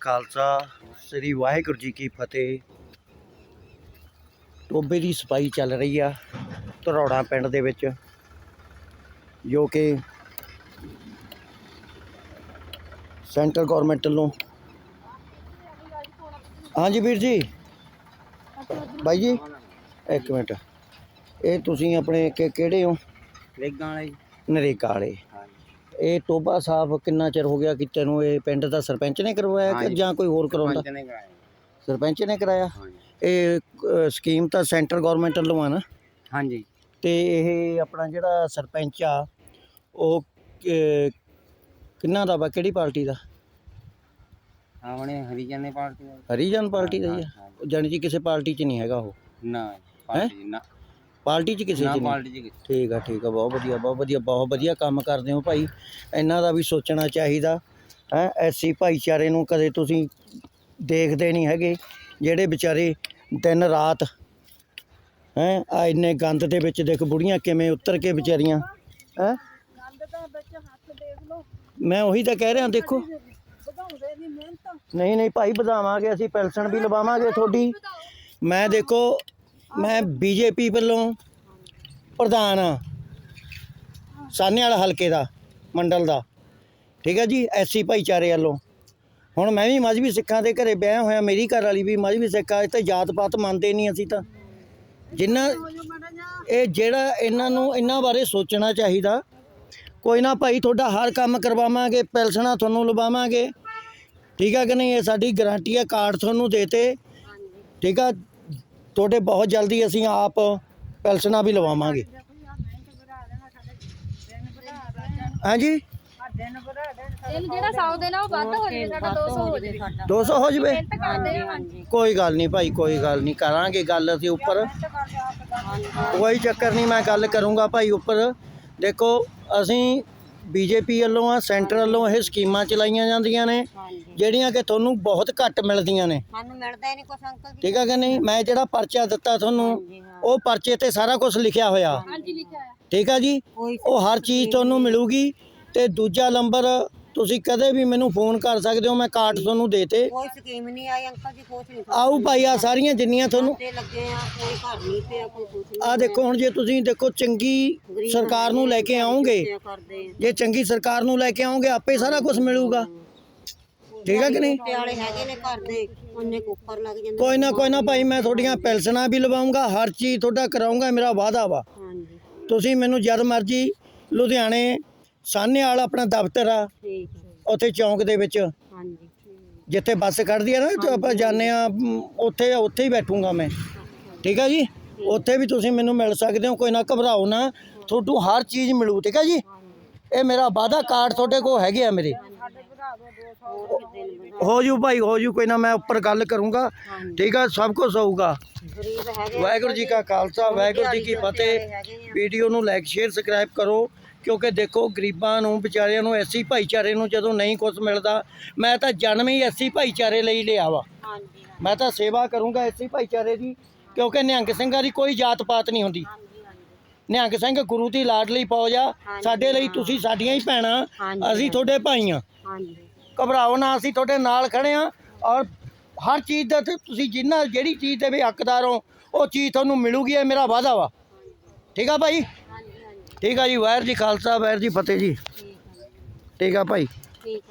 ਖਾਲਸਾ ਸ੍ਰੀ ਵਾਹਿਗੁਰੂ ਜੀ ਕੀ ਫਤਿਹ। ਟੋਬੇ ਦੀ ਸਫ਼ਾਈ ਚੱਲ ਰਹੀ ਆ ਧਰੌੜਾ ਪਿੰਡ ਦੇ ਵਿੱਚ ਜੋ ਕਿ ਸੈਂਟਰ ਗਵਰਨਮੈਂਟ ਵੱਲੋਂ। ਹਾਂਜੀ ਵੀਰ ਜੀ। ਬਾਈ ਜੀ ਇੱਕ ਮਿੰਟ। ਇਹ ਤੁਸੀਂ ਆਪਣੇ ਕਿ- ਕਿਹੜੇ ਹੋ? ਵੇਗਾਂ ਵਾਲੇ। ਨਰੇਗਾ ਵਾਲੇ। ਇਹ ਟੋਬਾ ਸਾਫ਼ ਕਿੰਨਾ ਚਿਰ ਹੋ ਗਿਆ ਕਿਤੇ ਨੂੰ ਇਹ ਪਿੰਡ ਦਾ ਸਰਪੰਚ ਨੇ ਕਰਵਾਇਆ ਕਿ। ਜਾਂ ਕੋਈ ਹੋਰ ਕਰਾਉਂਦਾ ਨੇ ਸਰਪੰਚ ਨੇ ਕਰਾਇਆ? ਇਹ ਅ, ਸਕੀਮ ਤਾਂ ਸੈਂਟਰ ਗਵਰਨਮੈਂਟ ਵੱਲੋਂ ਆ ਨਾ? ਹਾਂਜੀ। ਤੇ ਇਹ ਆਪਣਾ ਜਿਹੜਾ ਸਰਪੰਚ ਆ ਉਹ ਕਿ- ਕਿੰਨਾ ਦਾ ਵਾ? ਕਿਹੜੀ ਪਾਰਟੀ ਦਾ? ਆਪਣੇ ਹਰੀਜਨ ਨੇ ਪਾਰਟੀ ਦਾ। ਹਰੀਜਨ ਪਾਰਟੀ ਦਾ ਹੀ ਆ। ਹਾਂਜੀ। ਜਾਣੀ ਕਿ ਕਿਸੇ ਪਾਰਟੀ 'ਚ ਨਹੀਂ ਹੈਗਾ ਉਹ? ਨਾ ਪਾਰਟੀ ਨਾ। ਪਾਰਟੀ 'ਚ ਕਿਸੇ 'ਚ ਨਾ ਨਹੀਂ? ਪਾਰਟੀ। ਠੀਕ ਆ ਠੀਕ ਆ ਬਹੁਤ ਵਧੀਆ ਬਹੁਤ ਵਧੀਆ ਬਹੁਤ ਵਧੀਆ ਕੰਮ ਕਰਦੇ ਹੋ ਭਾਈ। ਇਹਨਾਂ ਦਾ ਵੀ ਸੋਚਣਾ ਚਾਹੀਦਾ। ਹੈ ਐਸੀ ਭਾਈਚਾਰੇ ਨੂੰ ਕਦੇ ਤੁਸੀਂ ਦੇਖਦੇ ਨਹੀਂ ਹੈਗੇ ਜਿਹੜੇ ਵਿਚਾਰੇ ਦਿਨ ਰਾਤ ਹੈ ਆ ਇੰਨੇ ਗੰਦ ਦੇ ਵਿੱਚ ਦੇਖ ਬੁੜੀਆਂ ਕਿਵੇਂ ਉਤਰ ਕੇ ਵਿਚਾਰੀਆਂ ਹੈ? ਮੈਂ ਉਹੀ ਤਾਂ ਕਹਿ ਰਿਹਾ ਦੇਖੋ। ਨਹੀਂ ਨਹੀਂ ਭਾਈ ਵਧਾਵਾਂਗੇ ਅਸੀਂ ਪੈਨਸ਼ਨ ਵੀ ਲਵਾਵਾਂਗੇ ਤੁਹਾਡੀ। ਮੈਂ ਦੇਖੋ ਮੈਂ ਬੀਜੇਪੀ ਵੱਲੋਂ ਪ੍ਰਧਾਨ ਆ ਸਾਨੇ ਵਾਲਾ ਹਲਕੇ ਦਾ, ਮੰਡਲ ਦਾ। ਠੀਕ ਹੈ ਜੀ, ਐਸੀ ਭਾਈਚਾਰੇ ਵੱਲੋਂ। ਹੁਣ ਮੈਂ ਵੀ ਮਜ਼੍ਹਬੀ ਸਿੱਖਾਂ ਦੇ ਘਰੇ ਵਿਆਹ ਹੋਇਆ, ਮੇਰੀ ਘਰ ਵਾਲੀ ਵੀ ਮਜ਼੍ਹਬੀ ਸਿੱਖ ਆ, ਇਹ ਤਾਂ ਜਾਤ ਪਾਤ ਮੰਨਦੇ ਨਹੀਂ ਅਸੀਂ ਤਾਂ। ਜਿੰਨਾ ਇਹ ਜਿਹੜਾ ਇਹਨਾਂ ਨੂੰ ਇਹਨਾਂ ਬਾਰੇ ਸੋਚਣਾ ਚਾਹੀਦਾ, ਕੋਈ ਨਾ ਭਾਈ ਤੁਹਾਡਾ ਹਰ ਕੰਮ ਕਰਵਾਵਾਂਗੇ, ਪੈਲਸਣਾ ਤੁਹਾਨੂੰ ਲਵਾਵਾਂਗੇ। ਠੀਕ ਆ ਕਿ ਨਹੀਂ? ਇਹ ਸਾਡੀ ਗਾਰੰਟੀ ਹੈ, ਕਾਰਡ ਤੁਹਾਨੂੰ ਦੇਤੇ ਠੀਕ ਆ ਤੁਹਾਡੇ ਬਹੁਤ ਜਲਦੀ ਅਸੀਂ ਆਪ ਪੈਲਸਣਾ ਵੀ ਲਵਾਵਾਂਗੇ। ਹਾਂਜੀ? ਦਿਨ ਜਿਹੜਾ 100 ਦਿਨ ਆ ਉਹ ਵੱਧ ਹੋ ਜਾਵੇ ਸਾਡਾ 200 ਹੋ ਜਾਵੇ। 200 ਹੋ ਜਵੇ? ਮਿਹਨਤ ਕਰਦੇ ਆ ਹਾਂਜੀ। ਕੋਈ ਗੱਲ ਨਹੀਂ ਭਾਈ ਕੋਈ ਗੱਲ ਨਹੀਂ ਕਰਾਂਗੇ ਗੱਲ ਅਸੀਂ ਉੱਪਰ। ਕੋਈ ਚੱਕਰ ਨਹੀਂ ਮੈਂ ਗੱਲ ਕਰੂੰਗਾ ਭਾਈ ਉੱਪਰ। ਦੇਖੋ ਅਸੀਂ ਬੀਜੇਪੀ ਵੱਲੋਂ ਆ ਸੈਂਟਰ ਵੱਲੋਂ ਇਹ ਸਕੀਮਾਂ ਚਲਾਈਆਂ ਜਾਂਦੀਆਂ ਨੇ ਜਿਹੜੀਆਂ ਕਿ ਤੁਹਾਨੂੰ ਬਹੁਤ ਘੱਟ ਮਿਲਦੀਆਂ ਨੇ। ਸਾਨੂੰ ਮਿਲਦਾ ਹੀ ਨਹੀਂ ਕੁਛ ਅੰਕਲ ਜੀ। ਠੀਕ ਹੈ ਕਿ ਨਹੀਂ? ਮੈਂ ਜਿਹੜਾ ਪਰਚਾ ਦਿੱਤਾ ਤੁਹਾਨੂੰ ਉਹ ਪਰਚੇ ਤੇ ਸਾਰਾ ਕੁਝ ਲਿਖਿਆ ਹੋਇਆ। ਹਾਂਜੀ ਲਿਖਿਆ ਠੀਕ ਆ ਜੀ? ਕੋਈ ਉਹ ਹਰ ਚੀਜ਼ ਤੁਹਾਨੂੰ ਮਿਲੂਗੀ ਤੇ ਦੂਜਾ ਨੰਬਰ ਤੁਸੀਂ ਕਦੇ ਵੀ ਮੈਨੂੰ ਫੋਨ ਕਰ ਸਕਦੇ ਹੋ ਮੈਂ ਕਾਰਡ ਤੁਹਾਨੂੰ ਦੇਤੇ ਕੋਈ ਸਕੀਮ ਨਹੀਂ ਆਈ ਅੰਕਲ ਜੀ ਕੁਛ ਨਹੀਂ ਆਓ ਭਾਈ ਆ ਸਾਰੀਆਂ ਜਿੰਨੀਆਂ ਤੁਹਾਨੂੰ ਤੇ ਲੱਗੇ ਆ ਕੋਈ ਘਰ ਨਹੀਂ ਪਿਆ ਕੋਈ ਕੁਛ ਨਹੀਂ। ਆ ਦੇਖੋ ਹੁਣ ਜੇ ਤੁਸੀਂ ਦੇਖੋ ਚੰਗੀ ਸਰਕਾਰ ਨੂੰ ਲੈ ਕੇ ਆਓਗੇ ਪਿਆ ਕਰਦੇ ਆ। ਜੇ ਚੰਗੀ ਸਰਕਾਰ ਨੂੰ ਲੈ ਕੇ ਆਓਗੇ ਆਪੇ ਸਾਰਾ ਕੁਝ ਮਿਲੂਗਾ। ਠੀਕ ਹੈ ਕਿ ਨਹੀਂ? ਤੇ ਵਾਲੇ ਹੈਗੇ ਨੇ ਘਰ ਦੇ ਉਹਨੇ ਕੁੱਕਰ ਲੱਗ ਜਾਂਦੇ ਕੋਈ ਨਾ ਕੋਈ ਨਾ ਭਾਈ ਮੈਂ ਤੁਹਾਡੀਆਂ ਪੈਲਸਨਾਂ ਵੀ ਲਵਾਉਂਗਾ ਹਰ ਚੀਜ਼ ਤੁਹਾਡਾ ਕਰਾਉਂਗਾ ਮੇਰਾ ਵਾਅਦਾ ਵਾ। ਤੁਸੀਂ ਮੈਨੂੰ ਜਦ ਮਰਜ਼ੀ ਲੁਧਿਆਣੇ ਸਾਹਨੇ ਵਾਲਾ ਆਪਣਾ ਦਫ਼ਤਰ ਆ ਠੀਕ ਹੈ। ਉੱਥੇ ਚੌਂਕ ਦੇ ਵਿੱਚ। ਹਾਂਜੀ। ਜਿੱਥੇ ਬੱਸ ਖੜਦੀ ਆ ਨਾ ਤੇ ਆਪਾਂ ਜਾਂਦੇ ਆ ਮ, ਉੱਥੇ ਉੱਥੇ ਹੀ ਬੈਠੂੰਗਾ ਮੈਂ। ਠੀਕ ਆ ਜੀ? ਉੱਥੇ ਵੀ ਤੁਸੀਂ ਮੈਨੂੰ ਮਿਲ ਸਕਦੇ ਹੋ ਕੋਈ ਨਾ ਘਬਰਾਓ ਨਾ। ਤੁਹਾਨੂੰ ਹਰ ਚੀਜ਼ ਮਿਲੂ ਠੀਕ ਆ ਜੀ? ਇਹ ਮੇਰਾ ਵਾਅਦਾ ਕਾਰਡ ਤੁਹਾਡੇ ਕੋਲ ਹੈਗੇ ਆ ਮੇਰੇ। ਹੋ ਜੂ ਭਾਈ ਹੋ ਜੂ ਕੋਈ ਨਾ ਮੈਂ ਉੱਪਰ ਗੱਲ ਕਰੂੰਗਾ। ਠੀਕ ਆ ਸਭ ਕੁਝ ਹੋਊਗਾ। ਗਰੀਬ ਹੈਗੇ ਵਾਹਿਗੁਰੂ ਜੀ ਕਾ ਖਾਲਸਾ ਵਾਹਿਗੁਰੂ ਜੀ ਕੀ ਫਤਿਹ। ਵੀਡੀਓ ਨੂੰ ਲਾਈਕ ਸ਼ੇਅਰ ਸਬਸਕ੍ਰਾਈਬ ਕਰੋ। ਕਿਉਂਕਿ ਦੇਖੋ ਗਰੀਬਾਂ ਨੂੰ ਵਿਚਾਰਿਆਂ ਨੂੰ ਐਸੀ ਭਾਈਚਾਰੇ ਨੂੰ ਜਦੋਂ ਨਹੀਂ ਕੁਝ ਮਿਲਦਾ ਮੈਂ ਤਾਂ ਜਨਮ ਹੀ ਐਸੀ ਭਾਈਚਾਰੇ ਲਈ ਲਿਆ ਵਾ। ਹਾਂਜੀ ਮੈਂ ਤਾਂ ਸੇਵਾ ਕਰੂੰਗਾ ਐਸੀ ਭਾਈਚਾਰੇ ਦੀ ਕਿਉਂਕਿ ਨਿਹੰਗ ਸਿੰਘਾਂ ਦੀ ਕੋਈ ਜਾਤ ਪਾਤ ਨਹੀਂ ਹੁੰਦੀ। ਨਿਹੰਗ ਸਿੰਘ ਗੁਰੂ ਦੀ ਲਾਡਲੀ ਫੌਜ ਆ ਸਾਡੇ ਲਈ ਤੁਸੀਂ ਸਾਡੀਆਂ ਹੀ ਭੈਣਾਂ ਅਸੀਂ ਤੁਹਾਡੇ ਭਾਈ ਆ। ਹਾਂਜੀ। ਘਬਰਾਓ ਨਾ ਅਸੀਂ ਤੁਹਾਡੇ ਨਾਲ ਖੜੇ ਆ ਔਰ ਹਰ ਚੀਜ਼ ਦਾ ਤੇ ਤੁਸੀਂ ਜਿੰਨਾ ਜਿਹੜੀ ਚੀਜ਼ ਦੇ ਵੀ ਹੱਕਦਾਰ ਹੋ ਉਹ ਚੀਜ਼ ਤੁਹਾਨੂੰ ਮਿਲੂਗੀ ਇਹ ਮੇਰਾ ਵਾਅਦਾ ਵਾ। ਠੀਕ ਆ ਭਾਈ? ਠੀਕ ਆ ਜੀ ਵਾਹਿਗੁਰੂ ਜੀ ਖਾਲਸਾ ਵਾਹਿਗੁਰੂ ਜੀ ਫਤਿਹ ਜੀ। ਠੀਕ ਆ। ਭਾਈ। ਠੀਕ